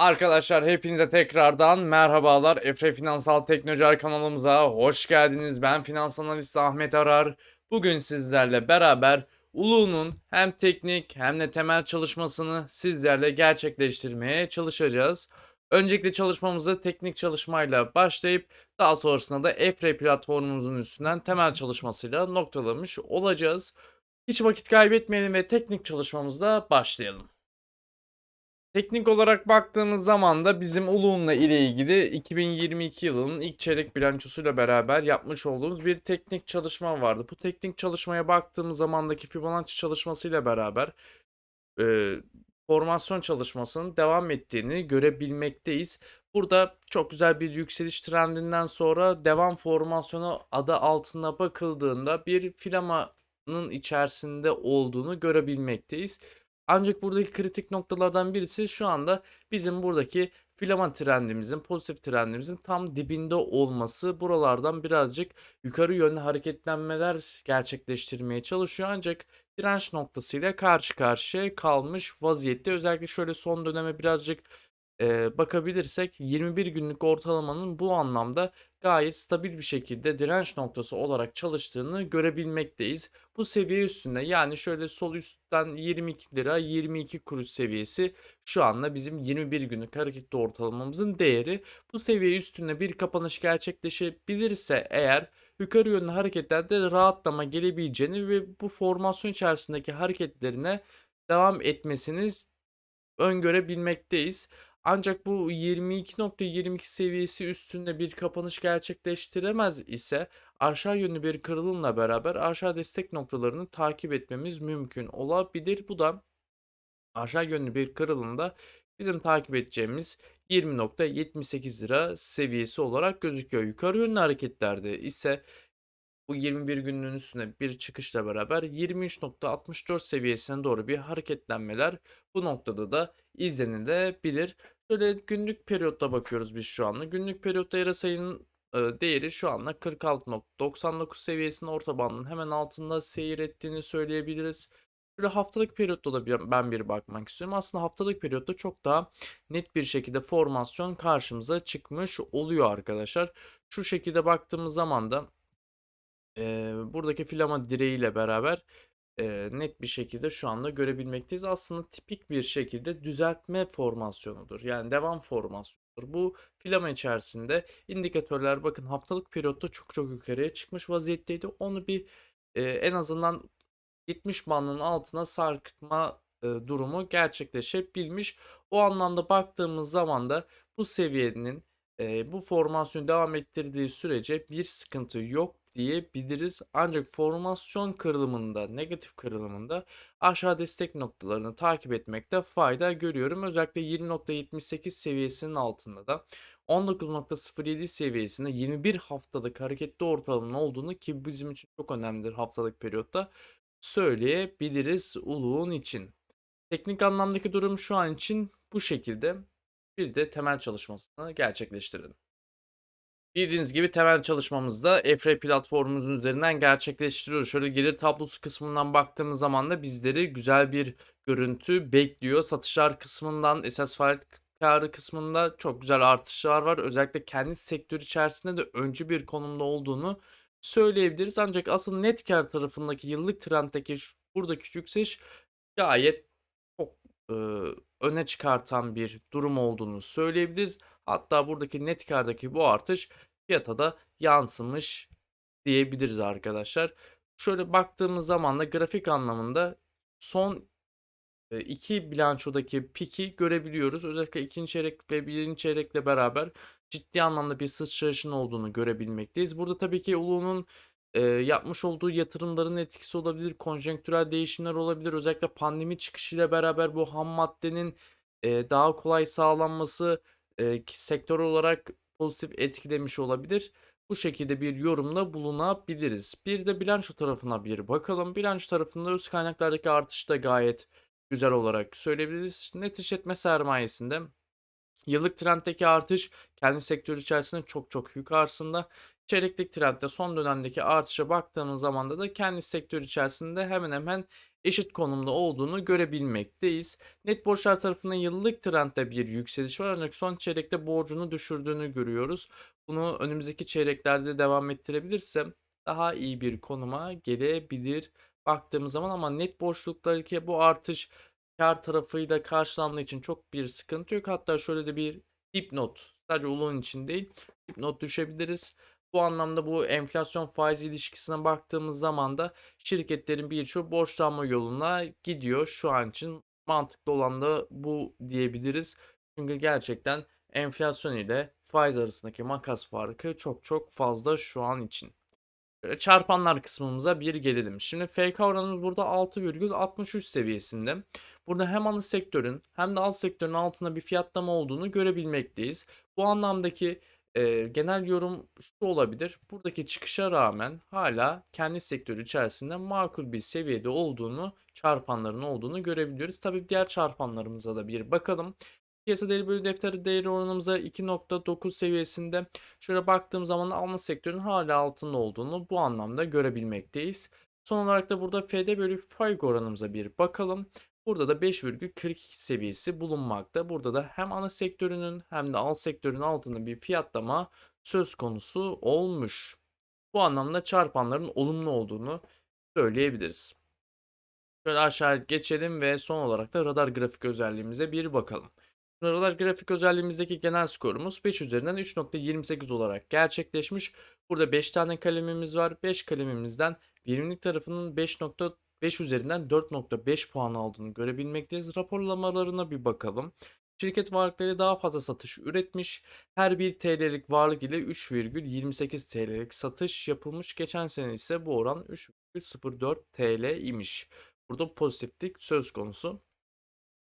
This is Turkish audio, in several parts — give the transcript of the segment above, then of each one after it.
Arkadaşlar hepinize tekrardan merhabalar. Efre Finansal Teknolojiler kanalımıza hoş geldiniz. Ben finans analisti Ahmet Arar. Bugün sizlerle beraber Ulu'nun hem teknik hem de temel çalışmasını sizlerle gerçekleştirmeye çalışacağız. Öncelikle çalışmamızı teknik çalışmayla başlayıp daha sonrasında da Efre platformumuzun üstünden temel çalışmasıyla noktalamış olacağız. Hiç vakit kaybetmeyelim ve teknik çalışmamızla başlayalım. Teknik olarak baktığımız zaman da bizim Uluğun'la ile ilgili 2022 yılının ilk çeyrek bilançosuyla beraber yapmış olduğumuz bir teknik çalışma vardı. Bu teknik çalışmaya baktığımız zamandaki Fibonacci çalışmasıyla beraber e, formasyon çalışmasının devam ettiğini görebilmekteyiz. Burada çok güzel bir yükseliş trendinden sonra devam formasyonu adı altında bakıldığında bir filamanın içerisinde olduğunu görebilmekteyiz. Ancak buradaki kritik noktalardan birisi şu anda bizim buradaki filama trendimizin, pozitif trendimizin tam dibinde olması. Buralardan birazcık yukarı yönlü hareketlenmeler gerçekleştirmeye çalışıyor. Ancak direnç noktasıyla karşı karşıya kalmış vaziyette. Özellikle şöyle son döneme birazcık e, bakabilirsek 21 günlük ortalamanın bu anlamda gayet stabil bir şekilde direnç noktası olarak çalıştığını görebilmekteyiz. Bu seviye üstünde yani şöyle sol üstten 22 lira 22 kuruş seviyesi şu anda bizim 21 günlük hareketli ortalamamızın değeri. Bu seviye üstünde bir kapanış gerçekleşebilirse eğer yukarı yönlü hareketlerde rahatlama gelebileceğini ve bu formasyon içerisindeki hareketlerine devam etmesini öngörebilmekteyiz. Ancak bu 22.22 seviyesi üstünde bir kapanış gerçekleştiremez ise aşağı yönlü bir kırılımla beraber aşağı destek noktalarını takip etmemiz mümkün olabilir. Bu da aşağı yönlü bir kırılımda bizim takip edeceğimiz 20.78 lira seviyesi olarak gözüküyor. Yukarı yönlü hareketlerde ise bu 21 günlüğün üstüne bir çıkışla beraber 23.64 seviyesine doğru bir hareketlenmeler bu noktada da izlenilebilir. Şöyle günlük periyotta bakıyoruz biz şu anda. Günlük periyotta RSI'nin e, değeri şu anda 46.99 seviyesinin orta bandının hemen altında seyir ettiğini söyleyebiliriz. Şöyle haftalık periyotta da bir, ben bir bakmak istiyorum. Aslında haftalık periyotta çok daha net bir şekilde formasyon karşımıza çıkmış oluyor arkadaşlar. Şu şekilde baktığımız zaman da e, buradaki filama direğiyle beraber e, net bir şekilde şu anda görebilmekteyiz. Aslında tipik bir şekilde düzeltme formasyonudur. Yani devam formasyonudur. Bu filama içerisinde indikatörler bakın haftalık periyotta çok çok yukarıya çıkmış vaziyetteydi. Onu bir e, en azından 70 bandının altına sarkıtma e, durumu gerçekleşebilmiş. O anlamda baktığımız zaman da bu seviyenin e, bu formasyonu devam ettirdiği sürece bir sıkıntı yok diyebiliriz. Ancak formasyon kırılımında, negatif kırılımında aşağı destek noktalarını takip etmekte fayda görüyorum. Özellikle 20.78 seviyesinin altında da 19.07 seviyesinde 21 haftalık hareketli ortalamanın olduğunu ki bizim için çok önemlidir haftalık periyotta söyleyebiliriz Uluğun için. Teknik anlamdaki durum şu an için bu şekilde. Bir de temel çalışmasını gerçekleştirelim. Bildiğiniz gibi temel çalışmamızda Efre platformumuzun üzerinden gerçekleştiriyoruz. Şöyle gelir tablosu kısmından baktığımız zaman da bizleri güzel bir görüntü bekliyor. Satışlar kısmından esas faaliyet karı kısmında çok güzel artışlar var. Özellikle kendi sektör içerisinde de öncü bir konumda olduğunu söyleyebiliriz. Ancak asıl net kar tarafındaki yıllık trenddeki buradaki yükseliş gayet çok e, öne çıkartan bir durum olduğunu söyleyebiliriz. Hatta buradaki net kardaki bu artış fiyata da yansımış diyebiliriz arkadaşlar. Şöyle baktığımız zaman da grafik anlamında son e, iki bilançodaki piki görebiliyoruz. Özellikle ikinci çeyrek ve birinci çeyrekle beraber ciddi anlamda bir sıçrayışın olduğunu görebilmekteyiz. Burada tabii ki Ulu'nun e, yapmış olduğu yatırımların etkisi olabilir, konjonktürel değişimler olabilir. Özellikle pandemi çıkışıyla beraber bu ham maddenin e, daha kolay sağlanması e, sektör olarak pozitif etkilemiş olabilir. Bu şekilde bir yorumda bulunabiliriz. Bir de bilanço tarafına bir bakalım. Bilanço tarafında öz kaynaklardaki artış da gayet güzel olarak söyleyebiliriz. Net işletme sermayesinde yıllık trenddeki artış kendi sektör içerisinde çok çok yukarısında. Çeyreklik trendde son dönemdeki artışa baktığımız zaman da kendi sektör içerisinde hemen hemen eşit konumda olduğunu görebilmekteyiz. Net borçlar tarafında yıllık trendde bir yükseliş var ancak son çeyrekte borcunu düşürdüğünü görüyoruz. Bunu önümüzdeki çeyreklerde devam ettirebilirse daha iyi bir konuma gelebilir baktığımız zaman ama net borçluktaki bu artış kar tarafıyla karşılandığı için çok bir sıkıntı yok. Hatta şöyle de bir dipnot sadece ulun için değil dipnot düşebiliriz. Bu anlamda bu enflasyon faiz ilişkisine baktığımız zaman da şirketlerin birçoğu borçlanma yoluna gidiyor. Şu an için mantıklı olan da bu diyebiliriz. Çünkü gerçekten enflasyon ile faiz arasındaki makas farkı çok çok fazla şu an için. Çarpanlar kısmımıza bir gelelim. Şimdi FK oranımız burada 6,63 seviyesinde. Burada hem ana sektörün hem de alt sektörün altında bir fiyatlama olduğunu görebilmekteyiz. Bu anlamdaki e, genel yorum şu olabilir. Buradaki çıkışa rağmen hala kendi sektörü içerisinde makul bir seviyede olduğunu, çarpanların olduğunu görebiliyoruz. Tabii diğer çarpanlarımıza da bir bakalım. Piyasa değeri bölü defter değeri oranımıza 2.9 seviyesinde. Şöyle baktığım zaman ana sektörün hala altında olduğunu bu anlamda görebilmekteyiz. Son olarak da burada FD bölü FAIG oranımıza bir bakalım. Burada da 5,42 seviyesi bulunmakta. Burada da hem ana sektörünün hem de alt sektörün altında bir fiyatlama söz konusu olmuş. Bu anlamda çarpanların olumlu olduğunu söyleyebiliriz. Şöyle aşağı geçelim ve son olarak da radar grafik özelliğimize bir bakalım. Radar grafik özelliğimizdeki genel skorumuz 5 üzerinden 3.28 olarak gerçekleşmiş. Burada 5 tane kalemimiz var. 5 kalemimizden verimlilik tarafının 5.5 üzerinden 4.5 puan aldığını görebilmekteyiz. Raporlamalarına bir bakalım. Şirket varlıkları daha fazla satış üretmiş. Her bir TL'lik varlık ile 3,28 TL'lik satış yapılmış. Geçen sene ise bu oran 3,04 TL imiş. Burada pozitiflik söz konusu.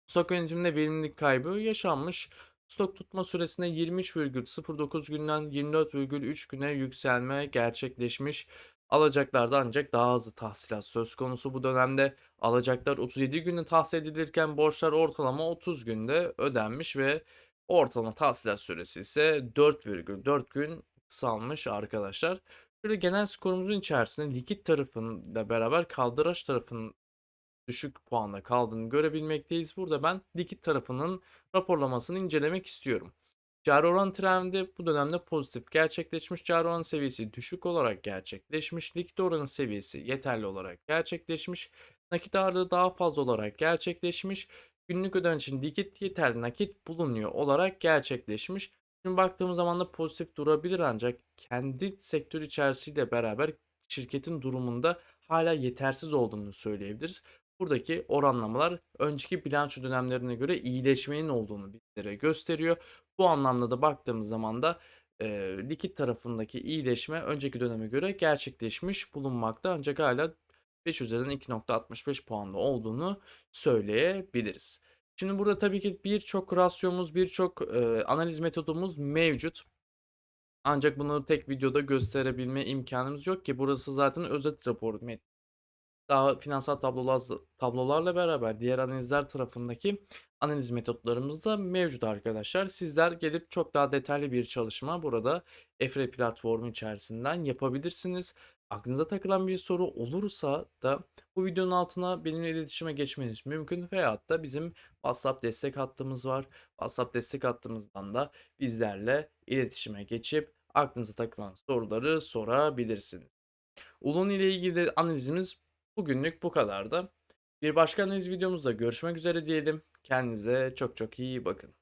Stok yönetiminde verimlilik kaybı yaşanmış. Stok tutma süresinde 23,09 günden 24,3 güne yükselme gerçekleşmiş. Alacaklarda ancak daha hızlı tahsilat söz konusu bu dönemde. Alacaklar 37 günde tahsil edilirken borçlar ortalama 30 günde ödenmiş ve ortalama tahsilat süresi ise 4,4 gün kısalmış arkadaşlar. Şöyle genel skorumuzun içerisinde likit tarafıyla beraber kaldıraç tarafının düşük puanla kaldığını görebilmekteyiz. Burada ben likit tarafının raporlamasını incelemek istiyorum. Cari oran trendi bu dönemde pozitif gerçekleşmiş. Cari oran seviyesi düşük olarak gerçekleşmiş. Likit oranı seviyesi yeterli olarak gerçekleşmiş. Nakit ağırlığı daha fazla olarak gerçekleşmiş. Günlük ödeme için likit yeterli nakit bulunuyor olarak gerçekleşmiş. Şimdi baktığımız zaman da pozitif durabilir ancak kendi sektör içerisiyle beraber şirketin durumunda hala yetersiz olduğunu söyleyebiliriz. Buradaki oranlamalar önceki bilanço dönemlerine göre iyileşmenin olduğunu bizlere gösteriyor. Bu anlamda da baktığımız zaman da e, likit tarafındaki iyileşme önceki döneme göre gerçekleşmiş bulunmakta ancak hala 5 üzerinden 2.65 puanlı olduğunu söyleyebiliriz. Şimdi burada tabii ki birçok rasyomuz, birçok e, analiz metodumuz mevcut. Ancak bunu tek videoda gösterebilme imkanımız yok ki burası zaten özet rapor met daha finansal tablolar, tablolarla beraber diğer analizler tarafındaki analiz metotlarımız da mevcut arkadaşlar. Sizler gelip çok daha detaylı bir çalışma burada EFRE platformu içerisinden yapabilirsiniz. Aklınıza takılan bir soru olursa da bu videonun altına benimle iletişime geçmeniz mümkün veyahut da bizim WhatsApp destek hattımız var. WhatsApp destek hattımızdan da bizlerle iletişime geçip aklınıza takılan soruları sorabilirsiniz. Ulun ile ilgili analizimiz Bugünlük bu kadardı. Bir başka analiz videomuzda görüşmek üzere diyelim. Kendinize çok çok iyi bakın.